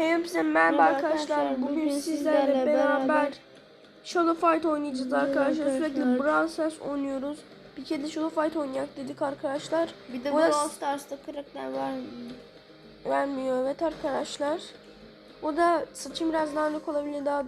Hepsi merhaba arkadaşlar. Bugün, bugün sizlerle beraber, Shadow Fight oynayacağız arkadaşlar. Sürekli. Brawl Stars oynuyoruz. Bir kere de Shadow Fight oynayak dedik arkadaşlar. Bir de Brawl Stars'ta karakter var. Vermiyor evet arkadaşlar. O da saçım biraz dağınık olabilir daha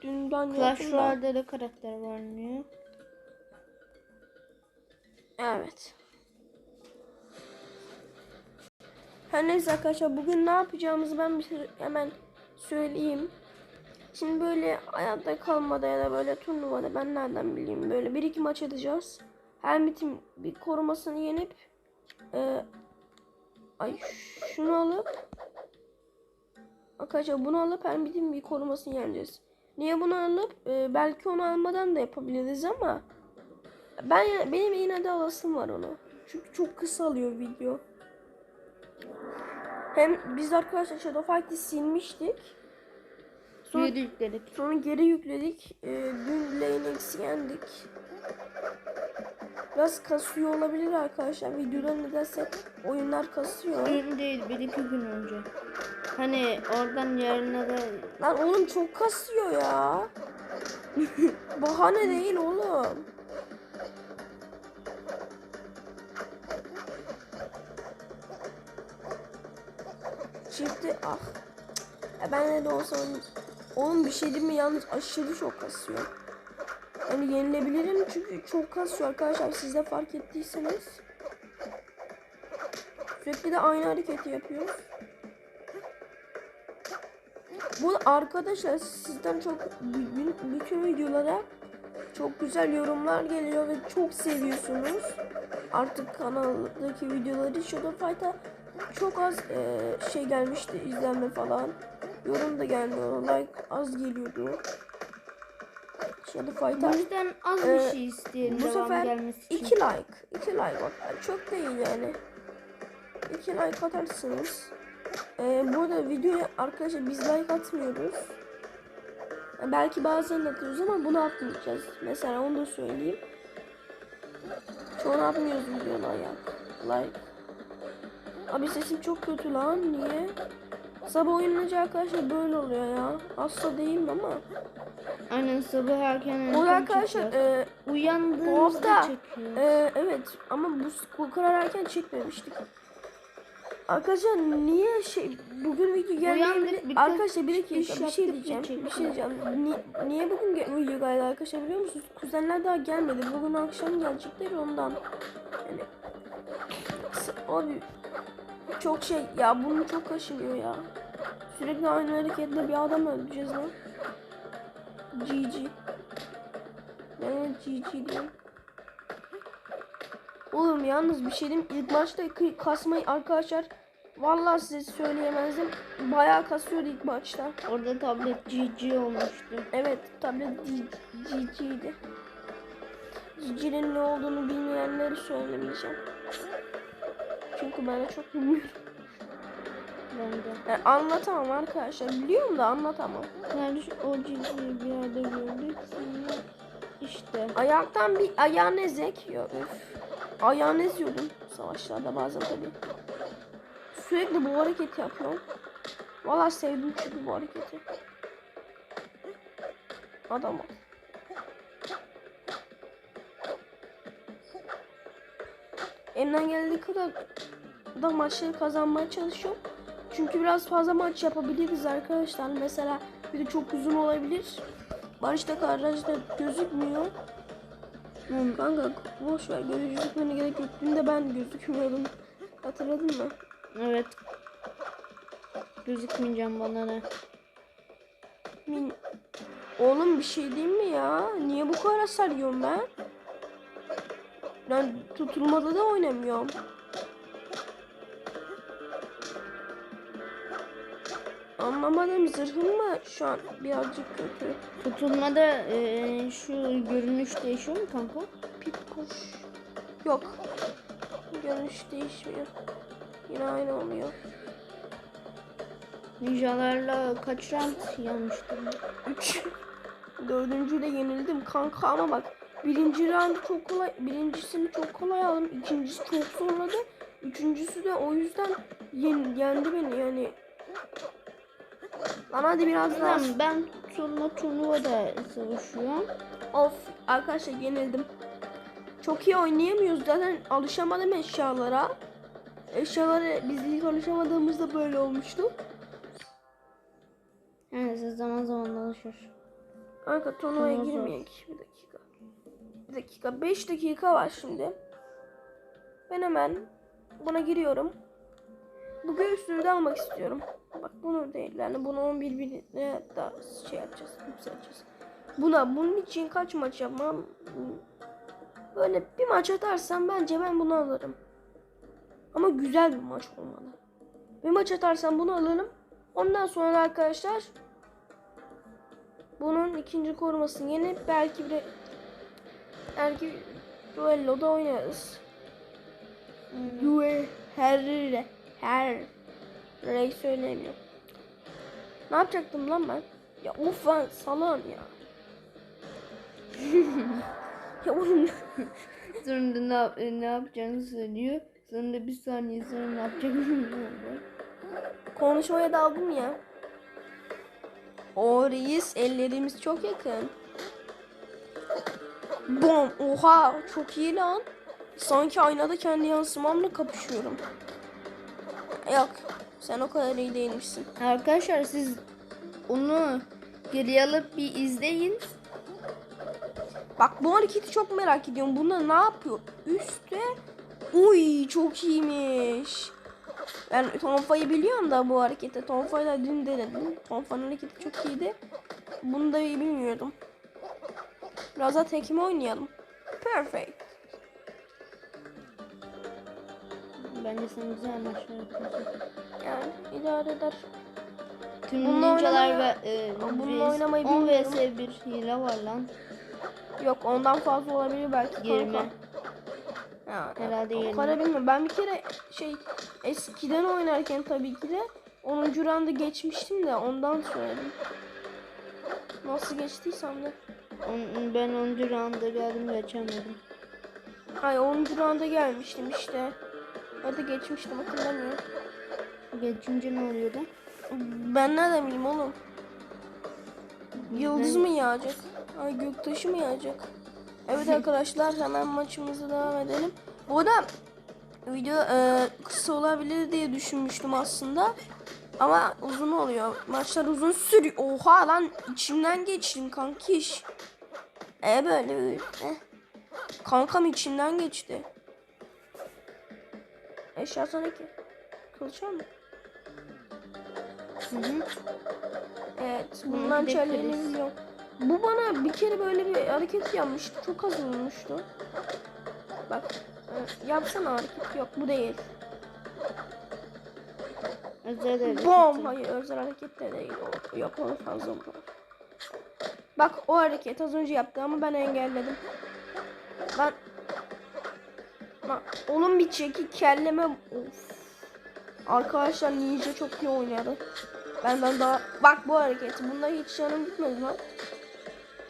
dünden Clash yaptım da. Royale'de de karakter vermiyor. Evet. Her neyse arkadaşlar bugün ne yapacağımızı ben bir şey hemen söyleyeyim. Şimdi böyle hayatta kalmada ya da böyle turnuvada ben nereden bileyim böyle bir iki maç atacağız. Hermit'in bir korumasını yenip e, ay şunu alıp arkadaşlar bunu alıp Hermit'in bir korumasını yeneceğiz. Niye bunu alıp e, belki onu almadan da yapabiliriz ama ben benim yine de alasım var onu. Çünkü çok kısa alıyor video. Hem biz arkadaşlar Shadow Fight'i silmiştik. Sonra, Geri yükledik. sonra geri yükledik. Ee, dün Lane X'i yendik. Biraz kasıyor olabilir arkadaşlar. Videodan nedense oyunlar kasıyor. Dün değil bir iki gün önce. Hani oradan yarına da Lan oğlum çok kasıyor ya. Bahane değil oğlum. Çifti ah. Ya ben de olsa oğlum bir şey değil mi yalnız aşırı çok kasıyor. Yani yenilebilirim çünkü çok kasıyor arkadaşlar siz de fark ettiyseniz. Sürekli de aynı hareketi yapıyor. Bu arkadaşlar sizden çok bütün videolara çok güzel yorumlar geliyor ve çok seviyorsunuz. Artık kanaldaki videoları Shadow Fight'a çok az e, şey gelmişti izlenme falan. Yorum da gelmiyor. Like az geliyordu. Shadow bu Fight'a yüzden az Ee, bir şey isteyelim bu sefer gelmesi için. 2 like. 2 like bak çok değil yani. 2 like atarsınız. Ee, bu arada videoya arkadaşlar biz like atmıyoruz. Yani belki bazen atıyoruz ama bunu atmayacağız. Mesela onu da söyleyeyim. Çoğunu atmıyoruz videoda ya. Like. Abi sesim çok kötü lan. Niye? Sabah oynayınca arkadaşlar böyle oluyor ya. Hasta değilim ama. Aynen sabah erken O erken arkadaşlar çekiyor. e, Uyandığımızda Hafta. Ee, evet ama bu, bu kadar erken çekmemiştik. Arkadaşlar niye şey bugün video gelmeyebilir? Arkadaşlar bir dakika iş bir şey yaptık mı diyeceğim. Bir şey diyeceğim. Ni- niye bugün video geldi arkadaşlar biliyor musunuz? Kuzenler daha gelmedi. Bugün akşam gelecekler ondan. Yani abi çok şey ya bunu çok kaşınıyor ya. Sürekli aynı hareketle bir adam öldüreceğiz lan. GG. Ben GG diyorum. Oğlum yalnız bir şey diyeyim ilk kı- kasmayı arkadaşlar vallahi size söyleyemezdim. Bayağı kasıyordu ilk başta. Orada tablet GG olmuştu. Evet tablet GG'ydi. GG'nin ne olduğunu bilmeyenleri söylemeyeceğim. Çünkü ben de çok bilmiyorum. Ben de. Yani anlatamam arkadaşlar. Biliyorum da anlatamam. Nerede şu o GG'yi bir yerde gördük. Sonra işte. Ayaktan bir ayağını ezek. Ya, öf. Ayağını eziyordum savaşlarda bazen tabii. Sürekli bu hareketi yapıyorum. Vallahi sevdim çünkü bu hareketi. Adam ol. Elimden geldiği kadar da maçları kazanmaya çalışıyorum. Çünkü biraz fazla maç yapabiliriz arkadaşlar. Mesela bir de çok uzun olabilir. Barış'ta kardeşte gözükmüyor. Hı, Kanka boş ver gözükmene gerek yok. Dün de ben gözükmüyordum. Hatırladın mı? Evet. Gözükmeyeceğim bana ne. Min... Oğlum bir şey diyeyim mi ya? Niye bu kadar hasar yiyorum ben? Ben tutulmada da oynamıyorum. Anlamadım zırhım mı şu an birazcık kötü. Tutulmada eee, şu görünüş değişiyor mu kanka? Pit koş. Yok. Görünüş değişmiyor. Yine aynı oluyor. Ninjalarla kaç round yanmıştım? 3 Dördüncü de yenildim kanka ama bak birinci round çok kolay birincisini çok kolay aldım ikincisi çok zorladı üçüncüsü de o yüzden yen, yendi beni yani Lan hadi biraz daha. Tamam ben sonra turnuvada savaşıyorum. Of arkadaşlar yenildim. Çok iyi oynayamıyoruz zaten alışamadım eşyalara. Eşyalara biz ilk alışamadığımızda böyle olmuştu. Yani zaman zaman alışır. Kanka turnuvaya Turnuva girmeyek. Bir dakika. Bir dakika. 5 dakika var şimdi. Ben hemen buna giriyorum. Göğüslüğü de almak istiyorum. Bak bunu değil. Yani bunu 11 birine da şey yapacağız. Yükselteceğiz. Buna bunun için kaç maç yapmam? Böyle bir maç atarsam bence ben bunu alırım. Ama güzel bir maç olmalı. Bir maç atarsam bunu alırım. Ondan sonra arkadaşlar bunun ikinci korumasını yenip belki bir belki duello'da oynarız. Due her her Rey söylemiyorum. Ne yapacaktım lan ben? Ya of ben salon ya. ya oğlum Sonra ne, yap- ne yapacağını söylüyor. Sonra da bir saniye sonra ne yapacağını konuşmaya daldım ya. O reis ellerimiz çok yakın. Bom oha çok iyi lan. Sanki aynada kendi yansımamla kapışıyorum. Yok sen o kadar iyi değilmişsin. Arkadaşlar siz onu geriye alıp bir izleyin. Bak bu hareketi çok merak ediyorum. Bunda ne yapıyor? Üstte. Uy çok iyiymiş. Ben Tonfa'yı biliyorum da bu hareketi. Tonfa'yı da dün denedim. Tonfa'nın hareketi çok iyiydi. Bunu da iyi bilmiyordum. Biraz daha tekme oynayalım. Perfect. Bence sen güzel maçlar. Yani idare eder. Tüm Bununla oynamaya- ve e, Bununla vs- oynamayı 10 bilmiyorum. vs 1 hile var lan. Yok ondan fazla olabilir belki. 20. kanka. Ya, Herhalde o 20. kadar bilmiyorum. Ben bir kere şey eskiden oynarken tabii ki de 10. randa geçmiştim de ondan söyledim. Nasıl geçtiysem de. On, ben 10. rounda geldim geçemedim. Ay 10. randa gelmiştim işte. Ya da geçmiştim hatırlamıyorum. Geçince ne oluyordu? Ben nereden bileyim oğlum? Yıldız mı yağacak? Ay göktaşı mı yağacak? Evet arkadaşlar hemen maçımıza devam edelim. Bu arada video e, kısa olabilir diye düşünmüştüm aslında. Ama uzun oluyor. Maçlar uzun sürüyor. Oha lan içimden geçtim kankiş. E böyle böyle. Eh. Kankam içimden geçti. Eşya sana ki. Kılıç mı? Hı hı. Evet, bundan kriz. biliyorum. Bu bana bir kere böyle bir hareket yapmıştı. Çok az vurmuştu. Bak, e, yapsana hareket. Yok, bu değil. Özel hareket. Bom! Hayır, özel hareket de değil. O, yok, onu fazla vurur. Bak, o hareket az önce yaptı ama ben engelledim. Ben... Lan, onun bir çeki kelleme... Of. Arkadaşlar Ninja çok iyi oynadı. Benden daha... Bak bu hareket. Bunda hiç canım gitmedi lan.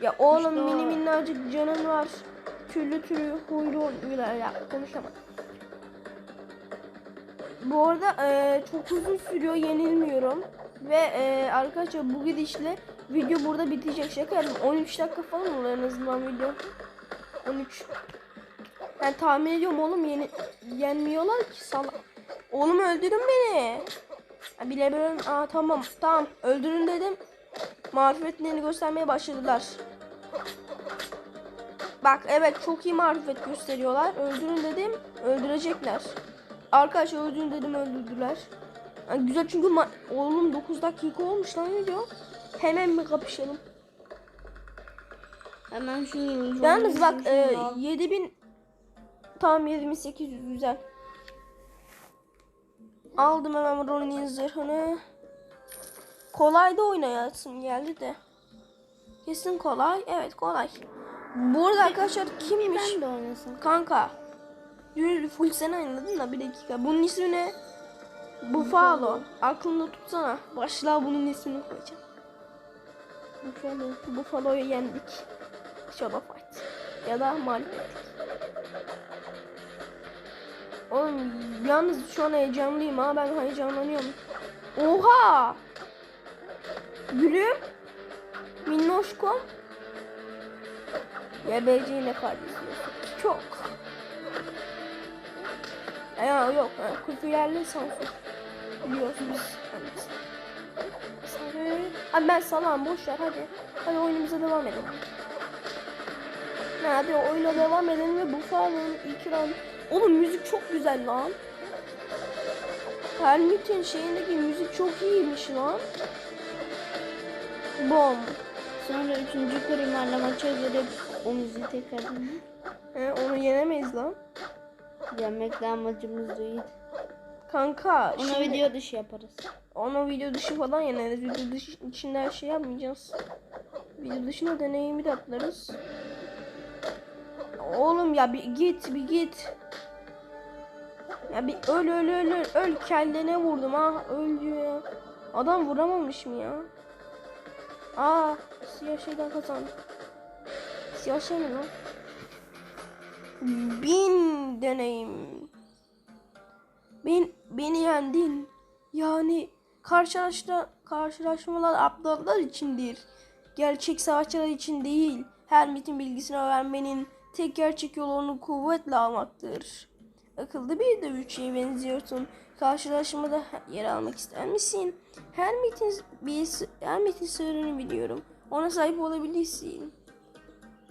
Ya oğlum İşte mini minnacık canın var. Türlü türlü huylu huylar ya. Konuşamam. Bu arada e, çok uzun sürüyor yenilmiyorum. Ve e, arkadaşlar bu gidişle video burada bitecek. Şaka yapıyorum. 13 dakika falan olur en azından video. 13. Ben tahmin ediyorum oğlum yeni, yenmiyorlar ki salak. Oğlum öldürün beni. Ha, bile böyle aa tamam tamam öldürün dedim. Marifetlerini göstermeye başladılar. Bak evet çok iyi marifet gösteriyorlar. Öldürün dedim öldürecekler. Arkadaşlar öldürün dedim öldürdüler. Ha, güzel çünkü oğlum 9 dakika olmuş lan ne diyor? Hemen mi kapışalım? Hemen şu Yalnız bak e, al. 7000 tam 7800 güzel. Aldım hemen Ronin zırhını. Kolay da oynayasım geldi de. Kesin kolay. Evet kolay. Bu arada arkadaşlar kimmiş? ben de oynasam. Kanka. Dün full sen oynadın da bir dakika. Bunun ismi ne? Buffalo. Aklında tutsana. Başlığa bunun ismini koyacağım. Buffalo. Buffalo'yu yendik. Shadow Fight. Ya da mağlup ettik. Oğlum yalnız şu an heyecanlıyım ha ben heyecanlanıyorum. Oha! Gülüm. Minnoşkom. YBC ile kardeşim. Çok. Ya yok. Yani küfürlerle sansür. Biliyorsunuz. Evet. Sarı. Abi ben salam boş ver hadi. Hadi oyunumuza devam edelim. Ha, Hadi oyuna devam edelim ve bu farmın ilk round. Oğlum müzik çok güzel lan. Hermit'in şeyindeki müzik çok iyiymiş lan. Bom. Sonra üçüncü korimarla maça girip o müziği tekrar He, onu yenemeyiz lan. yenmek de amacımız değil. Kanka Ona şimdi- video dışı yaparız. Ona video dışı falan yeneriz. Video dışı içinde her şey yapmayacağız. Video dışında deneyimi de atlarız. Oğlum ya bir git bir git. Ya bir öl öl öl öl, öl kellene vurdum ha öl diyor ya. Adam vuramamış mı ya? Aa siyah şeyden kazandı. Siyah şey mi lan? Bin deneyim. Ben, beni yendin. Yani karşılaşma, karşılaşmalar aptallar içindir. Gerçek savaşçılar için değil. Hermit'in bilgisini öğrenmenin tek gerçek yolu onu kuvvetle almaktır. Akıllı bir dövüşçüye benziyorsun. Karşılaşmada yer almak ister misin? Hermit'in bir Hermit'in sırrını biliyorum. Ona sahip olabilirsin.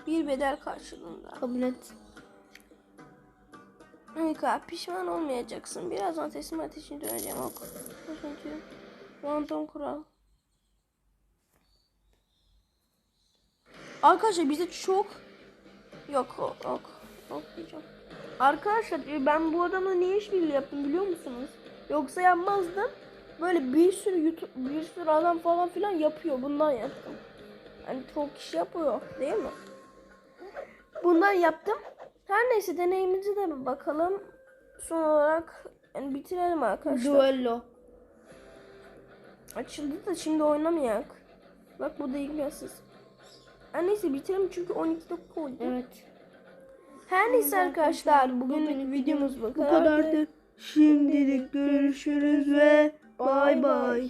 Bir bedel karşılığında. Kabul et. Harika, pişman olmayacaksın. Birazdan teslim ateşini döneceğim. Ok. Çünkü Random kural. Arkadaşlar bize çok yok ok ok ok diyeceğim. Arkadaşlar e, ben bu adamla niye işbirliği yaptım biliyor musunuz? Yoksa yapmazdım. Böyle bir sürü YouTube, bir sürü adam falan filan yapıyor. Bundan yaptım. Hani çok kişi yapıyor değil mi? Bundan yaptım. Her neyse deneyimize de bir bakalım. Son olarak yani bitirelim arkadaşlar. Duello. Açıldı da şimdi oynamayak. Bak bu da ilgisiz. Her neyse bitirelim çünkü 12 dakika oldu. Evet. Her neyse arkadaşlar bugünlük videomuz bu Bu kadardı. Şimdilik görüşürüz ve bay bay.